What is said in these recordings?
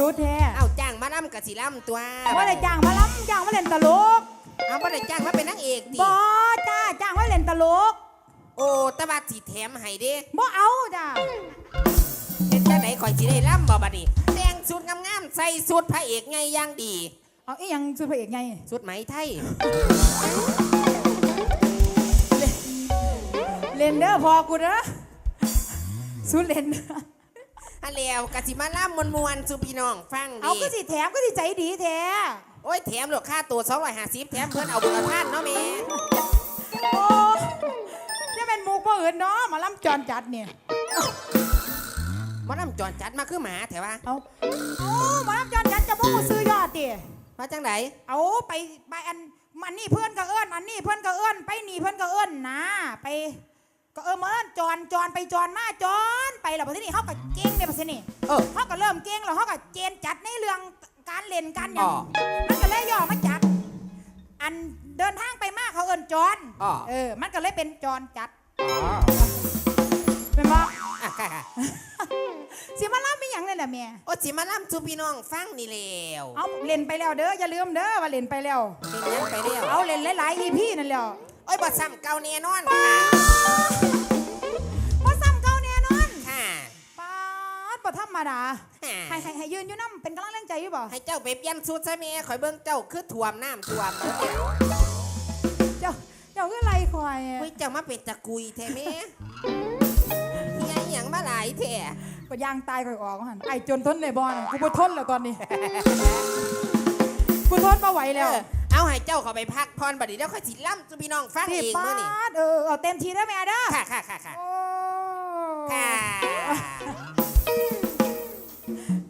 บอกดูแท้เอาจ้างมาล่ำกับสิล่ำตัวว่าได้จ้างมาล้ำจ้างมาเล่นตลกเอาบ่ได้จ้างมาเป็นนางเอกดิบอจ้าจ้างมาเล่นตลก โอ้แตะบาสีแถมให้เด้บ่เอาจ้าเฮ็ดจังไหนข่อยสิได้ล่ำบ่บัดนี้แต่งสุดงามๆใส่สุดพระเอกไงอย่างดีเอาอีหยังสุดพระเอกไงสุดไหมไทยเล่นเด้อพอกูเด้อสุดเล่นอั นแล้วกะสิมาล่ำมวนๆสู่พี่น้องฟังเอาดีก็สิแถมก็สิใจดีแท้โอ้ยแถมหลวค่าตัว250แถมเพิ่นเอาบุญทานเนาะแม่โอ้จะเป็นหมูกบ่อื่นเนาะหมาล้ำจอนจัดเนี่ยบ่ล่ำจอนจัดมาคือหมาแถวว่าเอาเอาหมาล้ำจอนจัดจะบ่กูซื้อยอดติมาจังไดเอาไปไปอันมันนี่เพื่อนก็เอิ้นอันนี้เพื่อนก็เอิ้นไปนี่เพื่อนก็เอิ้นนะไป ก็เออมาเอิ้นจอนจอนไปจอนมาจอนไปแล้วพอที่นี่เขาก็เก่งเนี่ยพอที่นี่เออ เขาก็เริ่มเก่งแล้วเขาก็เจนจัดในเรื่องการเล่นการหยัอ๋งอมันก็เลยย่อมาจากอันเดินทางไปมากเขาเอิ้นจอนอ๋อ เออ มันก็เลยเป็นจอนจัดอ๋อเป็นว่าอะค่ะค่ะสิมาเล่าไม่หยังเลยแหละแม่โอ้สิมาล่ำสู่พี่น้องฟังนี่แล้วเอาเล่นไปแล้วเด้ออย่าลืมเด้อว่าเล่นไปแล้ว เป็นหยังไปแล้วเอาเล่นหลายๆ EP นั่นแหล้วโอ้ยบ่ซ้ำเก่าแน่นอนค่ะว่าซ้ำเก่าแน่นอนค่ะปาดบ่ธรรมดาฮ่าให้ให้ให้ยืนอยู่น้ำเป็นกำลังแรงใจอยู่บ่ให้เจ้าไปเปลี่ยนสูตรซะแม่ข่อยเบิ่งเจ้าคือท่วมน้ำท่วมแล้วเนี่ยเจ้าเจ้าคือไรคอยอะเฮ้ยเจ้ามาเป็นตะกุยแท้แม่เฮียอหยังมาหลายแท้ก็ยางตายคอยออกหันไอจนทนในบ่อนะกูบ่ทนแล้วตอนนี้กูทนมาไหวเอแล้วอ เอาให้เจ้าเขาไปพักพรบัดนี้แล้วค่อยสิล่ำสู่พี่น้องฟังเองมื้อนี้ดเออเอาเต็มทีได้ไหมเด้อค่ะค่ะค่ะค่ะโอ้ค่ะ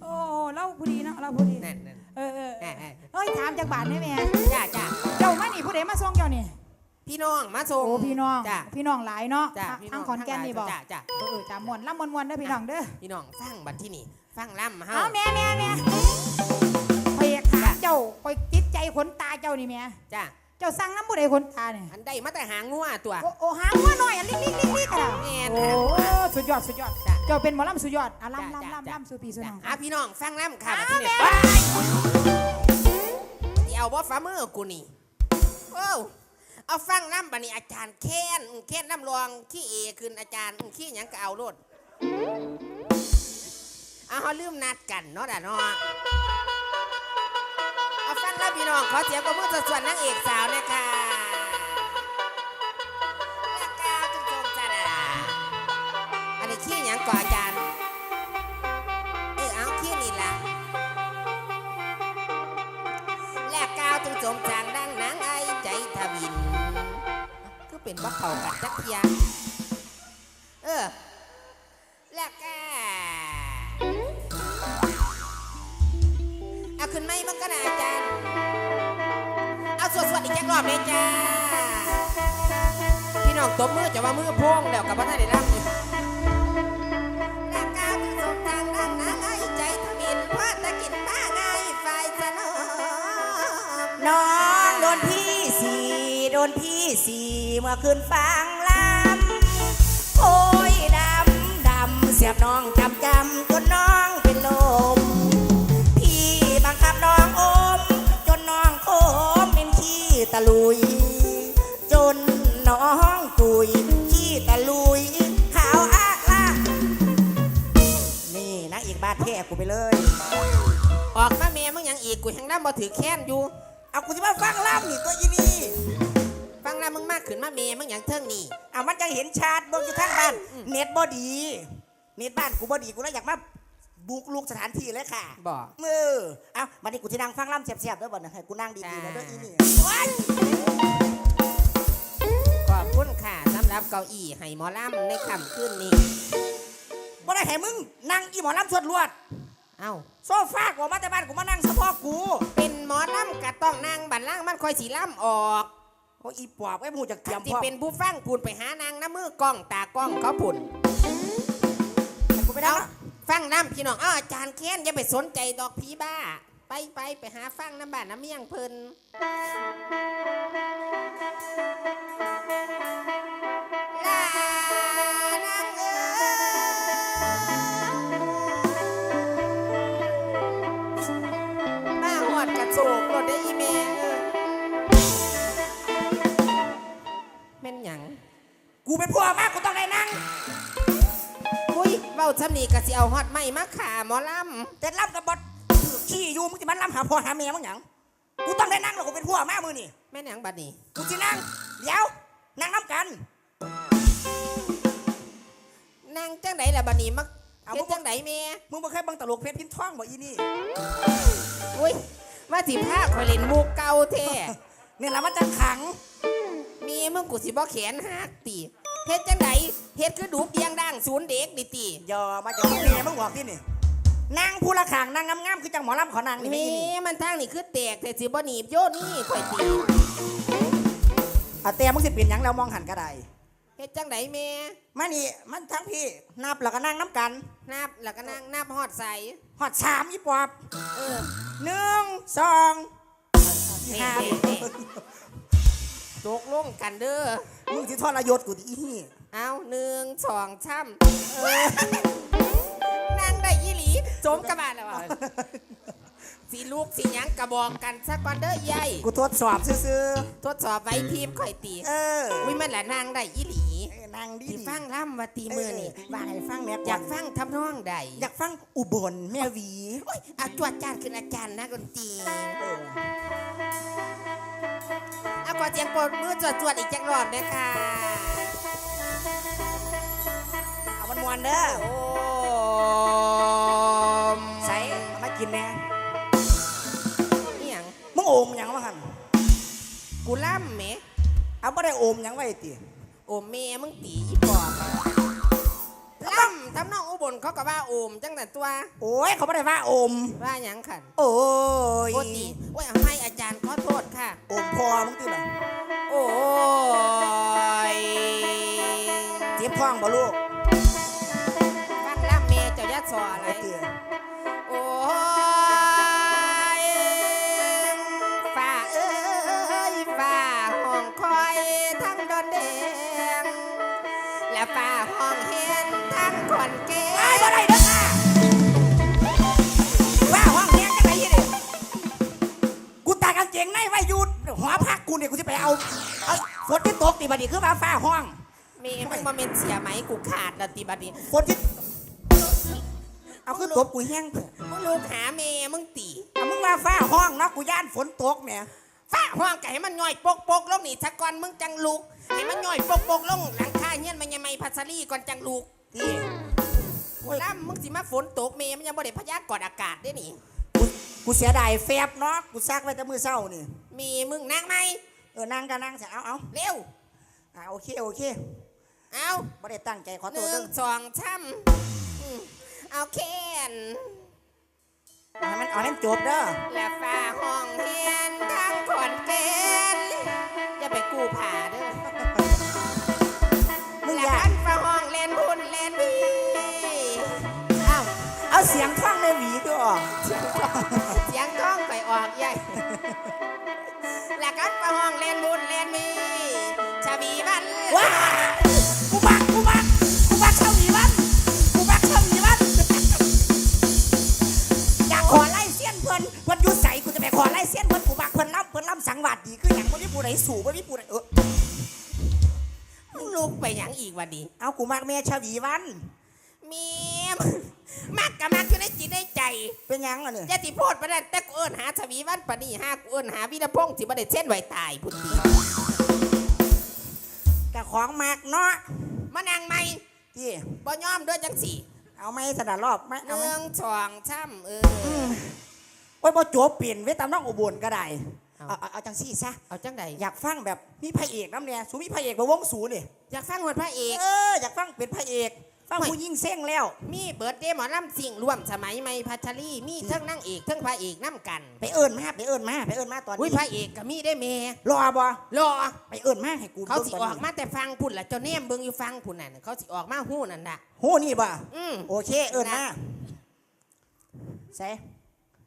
โอ้เล่าผู้ดีเนาะเล่าผู้ดีนั่นนั่นเออเออเออ่าออ่าเอ้ยถามจากบานได้ไหมจ้าจ้าเจ้ามานี่ผู้ใดมาส่งเจ้านี่พี่น้องมาส่งโอ้พี่น้องจ้า พี่น้องหลายเนาะจ้าทางพี่ทางขอนแก่นนี่บอกจ้าจ้าเออเออจ้ามวนล่ำมวนมวนเด้อพี่น้องเด้อพี่น้องฟังบัดที่นี่ฟังล่ำเฮาเอาแม่แม่แม่ เจ้าคอยจิตใจขนตาเจ้านี่แม่จ้าเจ้าสั่งน้ำผู้ใดขนตาเนี่ยอันใดมาแต่หางงัวตัว โอ้โอ้หางว่าหน่อยอันลิกลิกลิกลิกกระดาแม่นโอ้หางงัวสุดยอดสุดยอดจ้ะเจ้าเป็นหมอลำสุดยอดอะจ้ะลำจ้ะลำลำจ้ะลำสุปีสุน้องอะพี่น้องฟังล่ำค่ะอ้าบัวดที่นี่แม่เดี๋ยวว่าฟ้ามือกูนี่โอ้วเอาฟังล่ำบัดนี้อาจารย์แค้นแค้นล่ำรองขี้เอขึ้นอาจารย์ขี้หยังก็เอาโลดเอาเขาลืมนัดกันเนาะด่ะเนาะเอาฟังแล้ว พี่น้องขอเสียงกับมือส่วนๆนางเอกสาวนะคะและก้าวจุงจงจ้าดาอันนี้ขี้หยังก่อนอาจารย์เออเอาขี้นี่ล่ะและก้าวจุงจงจางดังนางไอใจทวิน ก็เป็นว่าเขากัดจักเทียเออและก้าเอาขึ้นไหมมันก็นะอาจารย์ เอาสวดๆอีกแค่รอบเลยจ้า พี่น้องตบมือจะว่ามือโพงแล้วกับพระท่านได้รับอยู่และก้าวจุงจงจางดังนางไอใจทวินพาตะกินตาไงไฟสนอมน้องโดนพี่สี่โดนพี่สี่เมื่อคืนฟังลำโอ้ยดำดำเสียบน้องจำจำจนน้อง ลุย จนน้องตุยขี้ตะลุย ขาวอากลากนี่นางเอกบาดแท้กูไปเลย ออกมาเมียมึงยังอีกกูยังน้ำบ่ถือแค้นอยู่ เอากูจะมาฟังล่ำนี่ตัวอีนี่ฟังน้ำมึงมากขึ้นมาเมียมึงยังเทิงนี่อะมันจะเห็นชัดเบิ่งอยู่ทางบ้าน เน็ตบ่ดี เน็ตบ้านกูบ่ดีกูเลยอยากมา บุกลุกสถานที่เลยค่ะบอกเออเอาบัดนี้กูจะนั่งฟังล่ำเสียบๆด้วยบ่นะให้กูนั่งดีๆนะเด้วยอีนี่ว้ายขอบคุณค่ะสำหรับเก้าอี้ให้หมอลำในค่ำคืนนี้ บ่ได้ให้มึงนั่งอีหมอลำสวดลวด เอ้า โซฟากูมาแต่บ้านกูมานั่งเฉพาะกูเป็นหมอลำกะต้องนางบันล่างมันคอยสีล่ำออกโอ้อีปอบไอ้หมูจากเตรียมที่พ่อเป็นผู้ฟังพูนไปหานางน้ำมือกล้องตากล้องเขาปุ่นให้กูไปนั่เอางนะ ฟังน้ำพี่น้องอ้าวอาจารย์แค้นอย่าไปสนใจดอกผีบ้า ไปไปไปหาฟังน้ำบ้านน้ำเมี่ยงเพิ่นลานางเอ๋ยโศกรถได้อีเมลแม่นหยัง กูเป็นผัวมากกูต้องได้นั่ง เบ้าทำนี่ก็สิเอาฮอดไม้มาขาหมอลแต่ล่ำกับบดถือขี้อยู่มึงจะมันล่ำหาพ่อหาแม่มึงหยังกูต้องได้นั่งแล้วกูเป็นผัวมากมือนี่ำแม่นหยังบัดนี้กูจะนั่งเดี๋ยวนั่งน้ำกันนั่งจังไดล่ะบัดนี้มักเอาเฮ็ดบ่จังไดแม่มึงบ่เคยเบังตลกเพชรพินท่องบ่อีนี่อุ้ยว่าสิพาข่อยเล่นมุกเก่าแท้เนี่ยละมันจะขัง มีมึงกูสิบ่แขนหักติ เฮ็ดจังไดเฮ็ดคือดูเดียงดังศูนย์เด็กดิติอย่ามาจากแม่มึงบอกที่นี่นั่งผู้ละขางนั่งงามๆคือจังหมอลำขอนั่งนี่ไม่มีอีนี่ มันทางนี่คือแตกแต่สิบ่หนีบโยนนี่ข่อยตีอาเตียมึงสิเปลี่ยนหยังแล้วมองหันก็ได้เฮ็ดจังไดแม่มานี่มันทั้งพี่นับแล้วก็นั่งน้ำกันนับแล้วก็นั่งนับฮอดใส่หอดสามยี่ปอบเออหนึ่งสองนี่ห้านี่นี่ ตกลงกันเด้อ มึงที่ทอดระยศกูดิอีนี่เอาหนึ่งสองช่ำเออนั่งได้ยี่หลีสมกระบาลแล้วว่ะสีลูกสีหยังกระบอกกันสักก่อนเด้อใหญ่กูทดสอบซื่อทดสอบไว้ทีมข่อยตีๆเออวิมันละนั่งได้ยี่หลีเออนั่งดีที่ฟังล่ำว่าตีมือนี่บ้าให้ฟังแม่อยากฟังทำนองใดอยากฟังอุบลแม่หวี โอ้ยอาจวดจานขึ้นอาจารย์นักดนตรี เออเอา ขอเสียงปรบมือจวดจวดๆอีกจังรอบเลยค่ะเอามันมวนเด้อโอ้มใส่เอามากินแน่นี่หยังมึงโอมหยังวะหันกูล่ำไหมเอาไม่ได้โอมหยังไว้ติโอมเมมึงตีอีปอบล่ำทำนองอุบลเขาก็ว่าโอมจังแต่ตัว โอ้ยเขาไม่ได้ว่าโอมว่าหยังขันโอ้ยโอ้ตีโอ้ยเอาให้อาจารย์ข อโทษค่ะโอมึงติล่ะโอ้ยเจ็บท้องบ่ลูก นที่ตกติบัดนี้คือว่าฟ้าห้อง มีมึงมาเป็นเสียไหมกูขาดแล้วติบัดนี้ฝนที่เอาคือตบกูแห้งเถอะมึงลูกหาเมมึงตีเอามึงมาฟ้าห้องเนาะกูย่านฝนตกแหมฝ้าห้องไก่ให้มันย่อยปกปกลงนี่สักก่อนมึงจังลูกให้มันย่อยปกปกลงหลังคาเงี้ยนมันยังไม่พัสลีก่อนจังลูกที่ล่ำมึงสิมาฝนตกเมมันยังบ่ได้พยากรณ์อากาศได้นี่กูกูเสียดายแฟบเนาะกูซักไว้แต่มือเศร้านี่ มีมึงนั่งไหมเออนั่งก็นั่งเสียเอาเอาเร็ว อ่าโอเคโอเคเอาไม่ได้ตั้งใจขอหโทษนึ่เด้งอสองช้ำอืมเอาแค้นเอาให้มันเอาให้มันจบเด้อและฝ้าห้องเฮียนทางขอนแก่นอย่าไปกู้ผ่าเด้อ มึงและอย่า กันฝ้าห้องเลนพุ่นเลนพี่เอ้าเอาเสียงท่องในหวีก็ออกเสียงกล้องไปออกใหญ่และกันฝ้าห้องเลนพุ่นเลนมีชาบีบันว้ากูบักกูบักกูบักเช่าหวีวันกูบักเช่าหวีวันอยากขอไล่เสี้ยนเพิ่นเพิ่นอยุ่ใสกูจะไปขอไล่เสี้ยนเพิ่นกูบักเพิ่นล่ำเพิ่นล่ำสังวาดดีคืออย่างบ่มีผู้ใดสู่บ่มีผู้ใดเออมึงลูกไปหยังอีกวันนี้เอากูมักแม่ชาหวีวันเมียมมักกับมักอยู่ในจิตในใจ เป็นหยังล่ะเนี่ย อย่าติโพดประเด็นแต่กูเอิ้นหาชวีวันปานนี่หากูเอิ้นหาวิรพงษ์สิบ่ได้เส้นไว้ตายพุ่นตี กับของมากเนาะมานั่งไหมที่บ่ยอมด้วยจังสี่ เอาไหม่สนัดรอบไหมหเอาไหมนึ่งสองช้ำเออโอ้ยบ่จบเปลี่ยนไว้ตามน้องอุบลก็ได้เอาเอาเอาเอาจังซี่ซะเอาจังใดอยากฟังแบบมีพระเอกน้ำเนี่ยสูมีพระเอกมาวงสูนี่อยากฟังหวดพระเอก เอออยากฟังเป็นพระเอก ฟังไม่ผู้ยิ่งเส้งแล้ว มีเบิร์ดเดย์หมอลำสิ่งร่วมสมัยใหม่พัชรีมีเทั้งนางเอกเทั้งพระเอกน้ำกันไปเอิญมาไปเอิญมาไปเอิญมาตอนอุ้ยนี้พระเอกก็มีได้เมรอบ่รอ ไปเอิญมาให้กูเขาสิบิ่งตอนอกนี้มาแต่ฟังพุ่นละเจ้าเนมเบิ่งอยู่ฟังพุ่นน่ะเขาสิออกมาหู้นั่นน่ะ โหนี่บ่อืมโอเคเอิญมาใส่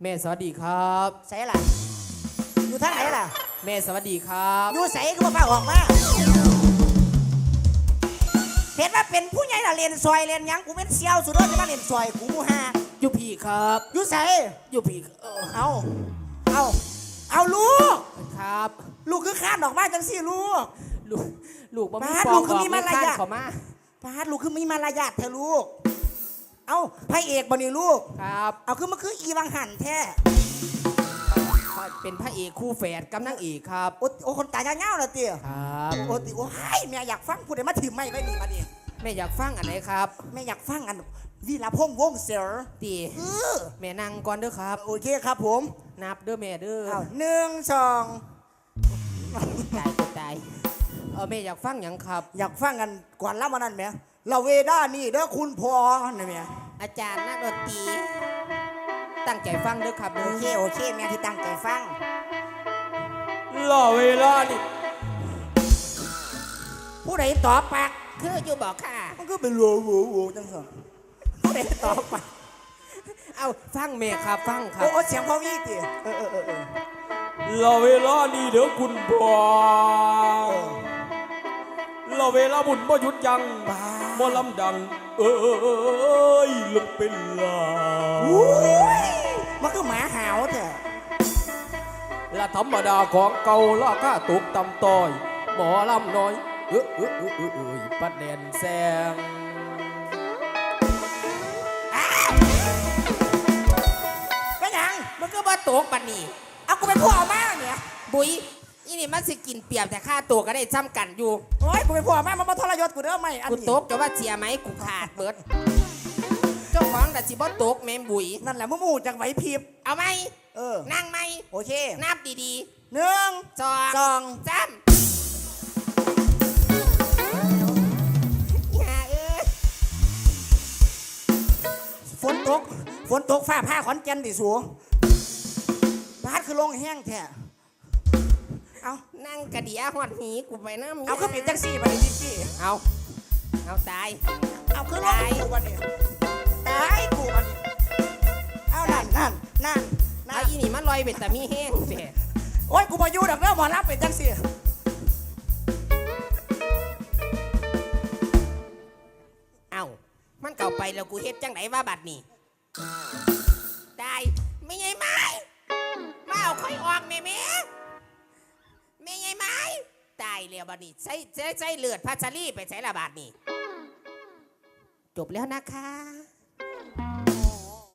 แม่สวัสดีครับ ใส่ล่ะอยู่ทางไหนล่ะแม่สวัสดีครับ อยู่ใส่ก็บ่พาออกมา เห็นว่าเป็นผู้ใหญ่ละเรียนซอยเรียนหยังกูเป็นเซียวสุดยอดจะมาเรียนซอยกูหมูฮาอยู่พี่ครับอยู่ใส่อยู่พี่เออเอาเอาเอาลูก ครับ ลูกคือข้านออกมาจังสิลูก ลูกลูกบ่มีบ้านฟองลูกคือบอกมีมารยาทไข้นเขามาปาดลูกคือมีมารยาทเธอะลูก เอาพระเอกบ่นี่ลูก ครับ เอาคือมันคืออีวังหันแท้ เป็นพระเอกคู่แฝดกับนางเอกครับ โอ้โอ้คนตายเงาๆเลยเตี้ยครับ โอ้ติโอ้ยแม่อยากฟังผู้ใดมาถือไม่ไว้นี่มาดิแม่อยากฟังอันไหนครับแม่อยากฟังอันวีรพงษ์วงศ์เสือตีเออแม่นั่งก่อนเด้อครับ โอเคครับผมนับเด้อแม่เด้อเอาหนึ่งสองตายก็ตายเออแม่อยากฟังหยังครับ อยากฟังกันก่อนแล้ววันนั้นไหมเราเวด้านี่เด้อคุณพอนี่แม่อาจารย์นักดนตรี ตั้งใจฟังเด้อครับโอเด้อเคโอเคแม่ที่ตั้งใจฟังรอเวลานี่ผู้ใดตอบปากคืออยู่บอกค่ะ มันก็เป็นโลโวโวจังสิผู้ใดตอบปากเอาฟังแม่ครับฟังครัโอ้บ โอ้เสียงพ่อวี่ติเออเออเออเออเราเวลานี้เด้อคุณพ่อเออเราเวลาบุญบ่หยุดยัง้งบ้าบ่ลำดัง เอ้ยลงเป็นลาอุ้ยมันคือหมาหาวเถอะและธรรมดาของเก่าราคาตกต่ำต้อย หมอลำน้อย เอ้อเอ้อเอ้อเอ้อเอ้ยปัดแดนแซงก็ยังมันก็บ่ตกบัดนี้เอากูเป็นผู้เอามาเนี่ยบุย อีนี่มันสิกินเปรียบแต่ค่าตัวก็ได้ซ้ำกันอยู่ โอ้ยกูเป็นผู้เอามามันมาทรยศกูเด้อไม่อันกูนี้ตกจะว่าเสียไหมกูขาดเบิด เจ้าของแต่สิบ่ตกแม่นบุยนั่นแหละมึงมูจากไหวพริบ เอาไหม เออ นั่งไหม โอเคนับดีหนึ่งๆสองสองสามอย่าเอ้ยฝนตก ฝนตกฟ้าผ้าขอนแก่นดิสูบาดคือลงแห้งแท้ เอานั่งกระเดียหอดหีกูไปน้ำเอาคือเป็นจังซี่มาดิจิจี้เอาเอาตายเอาคือลงกูวันนี้ตายกูวันนี้เอานั่นนั่นนั่นนั่เอานอีนี่มันลอยเป็นแต่มีแห้งเด้โอ้ยกูมาอยู่ดักเด้อหมอรับเป็นจังซี่เอามันเก่าไปแล้วกูเฮ็ดจังไหนว่าบัดนี้ตายไม่ไงไม้มาเอาค่อยออกแม่แม่ไม่ไงไม้ ตายแล้วบัดนี้ใส่ใส่ใส่เลือดพัชรีไปใส่ละบาดนี้ จบแล้วนะคะ